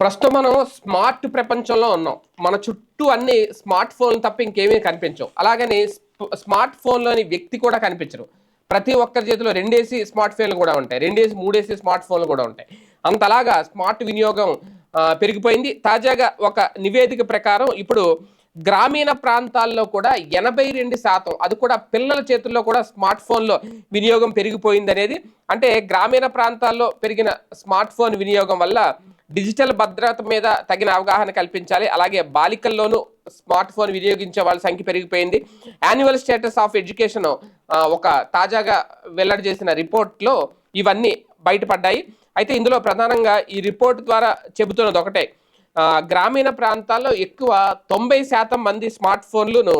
ప్రస్తుతం మనం స్మార్ట్ ప్రపంచంలో ఉన్నాం. మన చుట్టూ అన్ని స్మార్ట్ ఫోన్లు తప్ప ఇంకేమీ కనిపించవు. అలాగని స్మార్ట్ ఫోన్లోని వ్యక్తి కూడా కనిపించరు. ప్రతి ఒక్కరి చేతిలో రెండేసి స్మార్ట్ ఫోన్లు కూడా ఉంటాయి. రెండేసి మూడేసి స్మార్ట్ ఫోన్లు కూడా ఉంటాయి. అంతలాగా స్మార్ట్ వినియోగం పెరిగిపోయింది. తాజాగా ఒక నివేదిక ప్రకారం ఇప్పుడు గ్రామీణ ప్రాంతాల్లో కూడా ఎనభై రెండు శాతం అది కూడా పిల్లల చేతుల్లో కూడా స్మార్ట్ ఫోన్లో వినియోగం పెరిగిపోయింది అనేది అంటే గ్రామీణ ప్రాంతాల్లో పెరిగిన స్మార్ట్ ఫోన్ వినియోగం వల్ల డిజిటల్ భద్రత మీద తగిన అవగాహన కల్పించాలి. అలాగే బాలికల్లోనూ స్మార్ట్ ఫోన్ వినియోగించే వాళ్ళ సంఖ్య పెరిగిపోయింది. యాన్యువల్ స్టేటస్ ఆఫ్ ఎడ్యుకేషన్ ఒక తాజాగా వెల్లడి చేసిన రిపోర్ట్లో ఇవన్నీ బయటపడ్డాయి. అయితే ఇందులో ప్రధానంగా ఈ రిపోర్ట్ ద్వారా చెబుతున్నది ఒకటే. గ్రామీణ ప్రాంతాల్లో ఎక్కువ తొంభై శాతం మంది స్మార్ట్ ఫోన్లను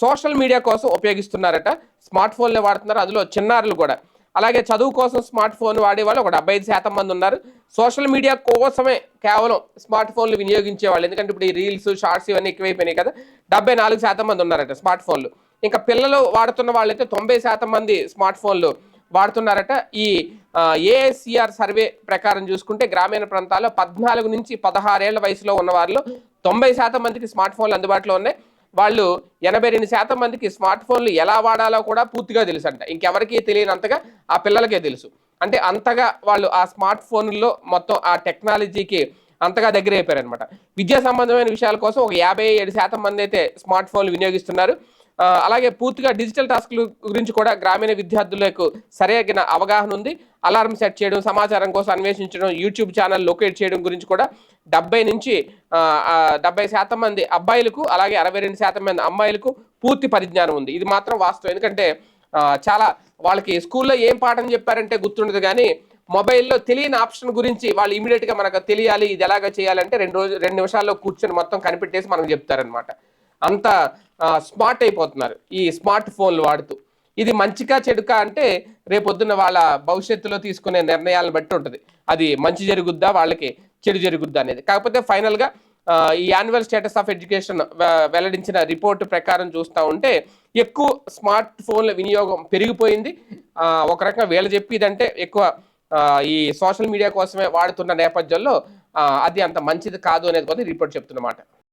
సోషల్ మీడియా కోసం ఉపయోగిస్తున్నారట. స్మార్ట్ ఫోన్లే వాడుతున్నారు. అందులో చిన్నారులు కూడా. అలాగే చదువు కోసం స్మార్ట్ ఫోన్ వాడే వాళ్ళు ఒక డెబ్బై ఐదు శాతం మంది ఉన్నారు. సోషల్ మీడియా కోసమే కేవలం స్మార్ట్ ఫోన్లు వినియోగించే వాళ్ళు. ఎందుకంటే ఇప్పుడు ఈ రీల్స్ షార్ట్స్ ఇవన్నీ ఎక్కువైపోయినాయి కదా. డెబ్బై నాలుగు శాతం మంది ఉన్నారట స్మార్ట్ ఫోన్లు. ఇంకా పిల్లలు వాడుతున్న వాళ్ళైతే తొంభై శాతం మంది స్మార్ట్ ఫోన్లు వాడుతున్నారట. ఈ ఏఎస్సిఆర్ సర్వే ప్రకారం చూసుకుంటే గ్రామీణ ప్రాంతాల్లో పద్నాలుగు నుంచి పదహారేళ్ళ వయసులో ఉన్న వారిలో తొంభై శాతం మందికి స్మార్ట్ ఫోన్లు అందుబాటులో ఉన్నాయి. వాళ్ళు ఎనభై రెండు శాతం మందికి స్మార్ట్ ఫోన్లు ఎలా వాడాలో కూడా పూర్తిగా తెలుసు అంట ఇంకెవరికి తెలియనంతగా ఆ పిల్లలకే తెలుసు. అంటే అంతగా వాళ్ళు ఆ స్మార్ట్ ఫోన్లో మొత్తం ఆ టెక్నాలజీకి అంతగా దగ్గర అయిపోయారు అనమాట విద్యా సంబంధమైన విషయాల కోసం ఒక యాభై ఏడు శాతం మంది అయితే స్మార్ట్ ఫోన్లు వినియోగిస్తున్నారు. అలాగే పూర్తిగా డిజిటల్ టాస్క్ల గురించి కూడా గ్రామీణ విద్యార్థులకు సరైన అవగాహన ఉంది. అలారం సెట్ చేయడం సమాచారం కోసం అన్వేషించడం యూట్యూబ్ ఛానల్ లొకేట్ చేయడం గురించి కూడా డెబ్బై నుంచి డెబ్బై శాతం మంది అబ్బాయిలకు అలాగే అరవై రెండు శాతం మంది అమ్మాయిలకు పూర్తి పరిజ్ఞానం ఉంది. ఇది మాత్రం వాస్తవం. ఎందుకంటే చాలా వాళ్ళకి స్కూల్లో ఏం పాఠం చెప్పారంటే గుర్తుండదు కానీ మొబైల్లో తెలియని ఆప్షన్ గురించి వాళ్ళు ఇమీడియట్గా మనకు తెలియాలి ఇది ఎలాగ చేయాలంటే రెండు రోజు రెండు నిమిషాల్లో కూర్చొని మొత్తం కనిపెట్టేసి మనకు చెప్తారనమాట అంత స్మార్ట్ అయిపోతున్నారు ఈ స్మార్ట్ ఫోన్లు వాడుతూ. ఇది మంచిగా చెడుకా అంటే రేపొద్దున వాళ్ళ భవిష్యత్తులో తీసుకునే నిర్ణయాలను బట్టి ఉంటుంది. అది మంచి జరుగుద్దా వాళ్ళకి చెడు జరుగుద్దా అనేది. కాకపోతే ఫైనల్గా ఈ యాన్యువల్ స్టేటస్ ఆఫ్ ఎడ్యుకేషన్ వెల్లడించిన రిపోర్ట్ ప్రకారం చూస్తూ ఉంటే ఎక్కువ స్మార్ట్ ఫోన్ల వినియోగం పెరిగిపోయింది. ఒక రకంగా వీళ్ళు చెప్పిదంటే ఎక్కువ ఈ సోషల్ మీడియా కోసమే వాడుతున్న నేపథ్యంలో అది అంత మంచిది కాదు అనేది కూడా రిపోర్ట్ చెప్తున్నమాట.